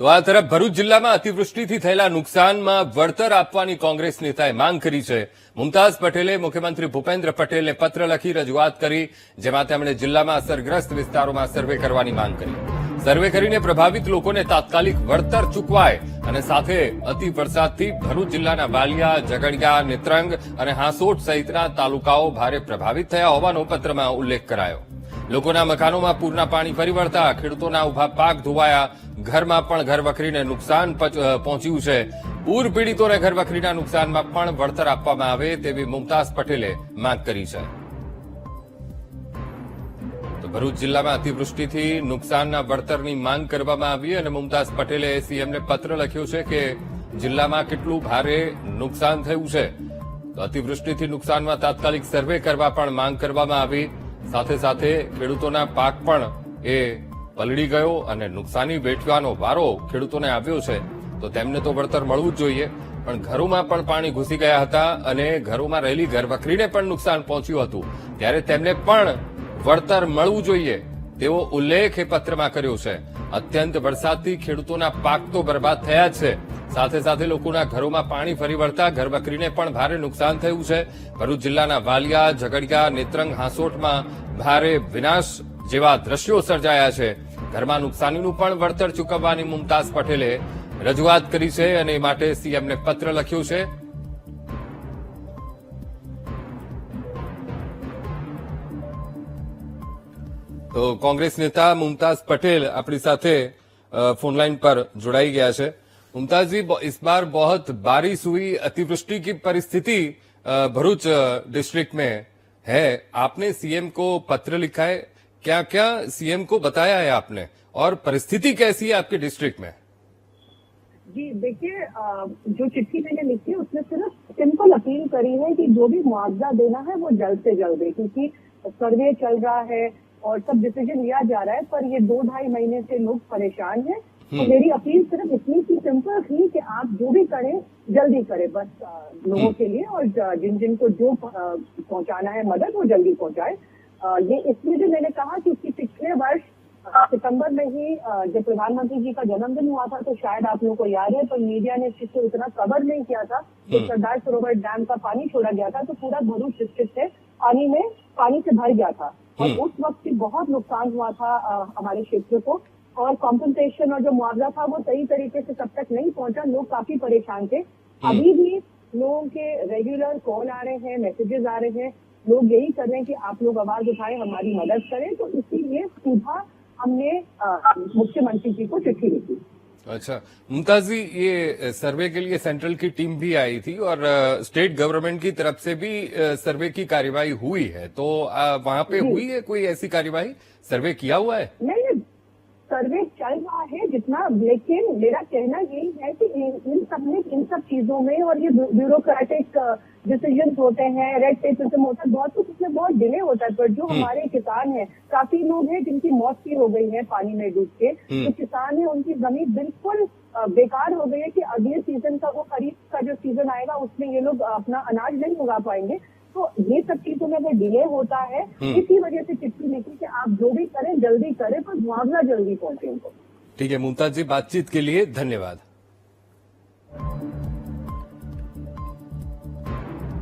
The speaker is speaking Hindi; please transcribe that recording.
તો આ તરફ ભરૂચ જિલ્લામાં અતિવૃષ્ટિથી થયેલા નુકસાનમાં વળતર આપવાની કોંગ્રેસ નેતાએ માંગ કરી છે. મુમતાઝ પટેલે મુખ્યમંત્રી ભૂપેન્દ્ર પટેલને પત્ર લખી રજૂઆત કરી, જેમાં તેમણે જિલ્લામાં અસરગ્રસ્ત વિસ્તારોમાં સર્વે કરવાની માંગ કરી. સર્વે કરીને પ્રભાવિત લોકોને તાત્કાલિક વળતર ચૂકવાય અને સાથે અતિ વરસાદથી ભરૂચ જિલ્લાના વાલિયા, ઝઘડિયા, નેત્રંગ અને હાંસોટ સહિતના તાલુકાઓ ભારે પ્રભાવિત થયા હોવાનો પત્રમાં ઉલ્લેખ કરાયો. લોકોના મકાનોમાં પૂરના પાણી ફરી વળતા ખેડૂતોના ઊભા પાક ધોવાયા. ઘરમાં પણ ઘર વખરીને નુકસાન પહોંચ્યું છે. પૂર પીડિતોને ઘર વખરીના નુકસાનમાં પણ વળતર આપવામાં આવે તેવી મુમતાઝ પટેલે માંગ કરી છે. તો ભરૂચ જિલ્લામાં અતિવૃષ્ટિથી નુકસાનના વળતરની માંગ કરવામાં આવી અને મુમતાઝ પટેલે સીએમને પત્ર લખ્યો છે કે જિલ્લામાં કેટલું ભારે નુકસાન થયું છે. તો અતિવૃષ્ટિથી નુકસાનમાં તાત્કાલિક સર્વે કરવા પણ માંગ કરવામાં આવી. સાથે સાથે ખેડૂતોના પાક પણ એ પલળી ગયો અને નુકસાની વેઠવાનો વારો ખેડૂતોને આવ્યો છે. તો તેમને તો વળતર મળવું જ જોઈએ. પણ ઘરોમાં પણ પાણી ઘૂસી ગયા હતા અને ઘરોમાં રહેલી ઘરવખરીને પણ નુકસાન પહોંચ્યું હતું. ત્યારે તેમને પણ વળતર મળવું જોઈએ તેવો ઉલ્લેખ એ પત્રમાં કર્યો છે. અત્યંત વરસાદથી ખેડૂતોના પાક તો બરબાદ થયા છે. સાથે સાથે લોકોના ઘરોમાં પાણી ફરી વળતા ઘરબકરીને પણ ભારે નુકસાન થયું છે. ભરૂચ જિલ્લાના વાલિયા, ઝઘડિયા, નેત્રંગ, હાંસોટમાં ભારે વિનાશ જેવા દ્રશ્યો સર્જાયા છે. ઘરમાં નુકસાનીનું પણ વળતર ચૂકવવાની મુમતાઝ પટેલે રજૂઆત કરી છે અને માટે સીએમને પત્ર લખ્યો છે. તો કોંગ્રેસ નેતા મુમતાઝ પટેલ આપણી સાથે ફોનલાઈન પર જોડાઈ ગયા છે. मुमताज़ जी इस बार बहुत बारिश हुई, अतिवृष्टि की परिस्थिति भरूच डिस्ट्रिक्ट में है। आपने सीएम को पत्र लिखा है क्या क्या सीएम को बताया है आपने? और परिस्थिति कैसी है आपके डिस्ट्रिक्ट में? जी, देखिए जो चिट्ठी मैंने लिखी है, उसमें सिर्फ़ सिंपल अपील करी है कि जो भी मुआवजा देना है, वो जल्द से जल्द दे, क्योंकि सर्वे चल रहा है और सब डिसीज़न लिया जा रहा है, पर ये दो ढाई महीने से लोग परेशान हैं। तो मेरी अपील सिर्फ़ इतनी सी सिंपल थी कि आप जो भी करें जल्दी करें बस लोगों के लिए। और जिन जिन को जो पहुंचाना है मदद वो जल्दी पहुँचाए। ये इसलिए भी मैंने कहा क्योंकि पिछले वर्ष सितंबर में ही जब प्रधानमंत्री जी का जन्मदिन हुआ था तो शायद आप लोगों को याद है तो मीडिया ने इस चीज़ को इतना कवर नहीं किया था कि सरदार सरोवर डैम का पानी छोड़ा गया था तो पूरा भरूच डिस्ट्रिक्ट से पानी में पानी से भर गया था। और उस वक्त भी बहुत नुकसान हुआ था हमारे क्षेत्र को। और कॉम्पनसेशन और जो मुआवजा था वो सही तरीके से तब तक नहीं पहुँचा। लोग काफ़ी परेशान थे। अभी भी लोगों के रेगुलर कॉल आ रहे हैं मैसेजेस आ रहे हैं। लोग यही कर रहे हैं कि आप लोग आवाज़ उठाएँ हमारी मदद करें। तो इसीलिए सीधा हमने मुख्यमंत्री जी को चिट्ठी लिखी। अच्छा। मुमताज़ जी ये सर्वे के लिए सेंट्रल की टीम भी आई थी और स्टेट गवर्नमेंट की तरफ़ से भी सर्वे की कार्यवाही हुई है। तो वहाँ पे हुई है कोई ऐसी कार्यवाही? सर्वे किया हुआ है? नहीं सर्वे चल रहा है जितना लेकिन मेरा कहना यही है कि इन सब में इन सब चीज़ों में और ये ब्यूरोक्रेटिक डिसीज़न होते हैं रेड टेपिज्म होता है बहुत कुछ इसमें बहुत डिले होता है पर जो हमारे किसान हैं काफ़ी लोग हैं जिनकी मौत भी हो गई है पानी में डूब के। जो किसान है उनकी ज़मीन बिल्कुल बेकार हो गई है कि अगले सीज़न का वो खरीफ का जो सीज़न आएगा उसमें ये लोग अपना अनाज नहीं उगा पाएँगे। तो ये सब चीज़ों में अगर डिले होता है इसी वजह से चिट्ठी लिखी कि आप जो भी करें जल्दी करें पर मुआवजा जल्दी पहुँचे उनको। ठीक है मुमताज़ जी बातचीत के लिए धन्यवाद।